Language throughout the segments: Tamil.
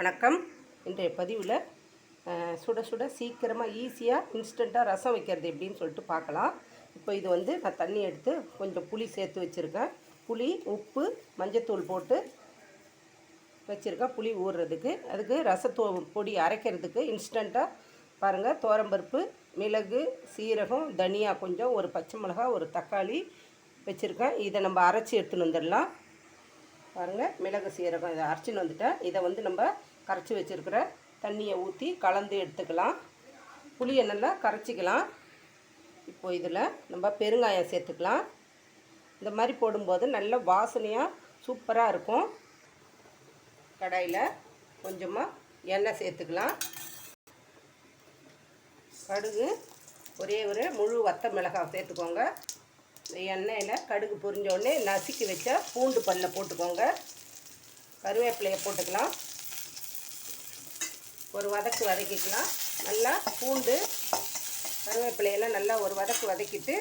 வணக்கம். இன்றைய பதிவில் சுட சுட சீக்கிரமாக ஈஸியாக இன்ஸ்டண்ட்டாக ரசம் வைக்கிறது எப்படின்னு சொல்லிட்டு பார்க்கலாம். இப்போ இது வந்து நான் தண்ணி எடுத்து கொஞ்சம் புளி சேர்த்து வச்சுருக்கேன். புளி உப்பு மஞ்சத்தூள் போட்டு வச்சுருக்கேன். புளி ஊறுறதுக்கு. அதுக்கு ரசத்தோ பொடி அரைக்கிறதுக்கு இன்ஸ்டண்ட்டாக பாருங்கள் தோரம்பருப்பு மிளகு சீரகம் தனியா கொஞ்சம் ஒரு பச்சை மிளகா ஒரு தக்காளி வச்சுருக்கேன். இதை நம்ம அரைச்சி எடுத்துன்னு வந்துடலாம். பாருங்கள் மிளகு சீரகம் இதை அரைச்சின்னு வந்துட்டேன் இதை வந்து நம்ம கரைச்சி வச்சுருக்கிற தண்ணியை ஊற்றி கலந்து எடுத்துக்கலாம். புளியை நல்லா கரைச்சிக்கலாம். இப்போது இதில் நம்ம பெருங்காயம் சேர்த்துக்கலாம். இந்த மாதிரி போடும்போது நல்ல வாசனையாக சூப்பராக இருக்கும். கடாயில் கொஞ்சமாக எண்ணெய் சேர்த்துக்கலாம். கடுகு ஒரே ஒரு முழு வத்த மிளகாய் சேர்த்துக்கோங்க. எண்ணெயில் கடுகு பொரிஞ்ச உடனே நசுக்கி வச்ச பூண்டு பல்ல போட்டுக்கோங்க. கருவேப்பிலையை போட்டுக்கலாம். ஒரு வதக்கு வதக்கிக்கலாம். நல்லா பூண்டு கருவேப்பிலையெல்லாம் நல்லா ஒரு வதக்கு வதக்கிட்டு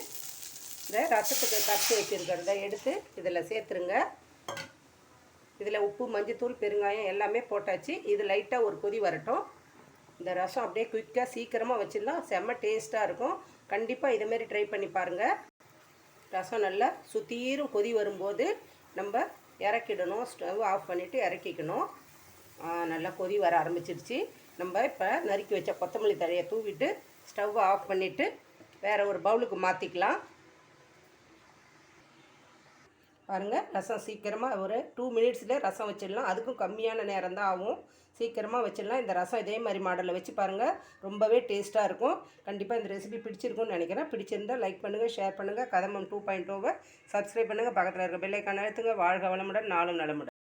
இந்த ரசத்துக்கு கரைச்சி வச்சுருக்கிறத எடுத்து இதில் சேர்த்துருங்க. இதில் உப்பு மஞ்சத்தூள் பெருங்காயம் எல்லாமே போட்டாச்சு. இது லைட்டாக ஒரு கொதி வரட்டும். இந்த ரசம் அப்படியே குயிக்காக சீக்கிரமாக வச்சிடலாம் செம்ம டேஸ்ட்டாக இருக்கும். கண்டிப்பாக இதேமாரி ட்ரை பண்ணி பாருங்கள் ரசம் நல்லா சுத்தீரும் கொதி வரும்போது நம்ம இறக்கிடணும் ஸ்டவ் ஆஃப் பண்ணிவிட்டு இறக்கிக்கணும். நல்லா கொதி வர ஆரம்பிச்சிருச்சு. நம்ம இப்போ நறுக்கி வச்ச கொத்தமல்லி தழையை தூவிட்டு ஸ்டவ் ஆஃப் பண்ணிவிட்டு வேறு ஒரு பவுலுக்கு மாற்றிக்கலாம் பாருங்கள் ரசம் சீக்கிரமாக ஒரு டூ மினிட்ஸில் ரசம் வச்சிடலாம். அதுக்கும் கம்மியான நேரம் தான் ஆகும். சீக்கிரமாக வச்சிடலாம். இந்த ரசம் இதே மாதிரி மாடலில் வச்சு பாருங்கள் ரொம்பவே டேஸ்ட்டாக இருக்கும். கண்டிப்பாக இந்த ரெசிபி பிடிச்சிருக்கும்னு நினைக்கிறேன். பிடிச்சிருந்தா லைக் பண்ணுங்கள் ஷேர் பண்ணுங்கள் கதமம் டூ பாயிண்ட் டூவை சப்ஸ்கிரைப் பண்ணுங்கள் பக்கத்தில் இருக்க பெல்லைக்கான அழுத்துங்க. வாழ்க வளமுடன். நாளும் நலமுடன்.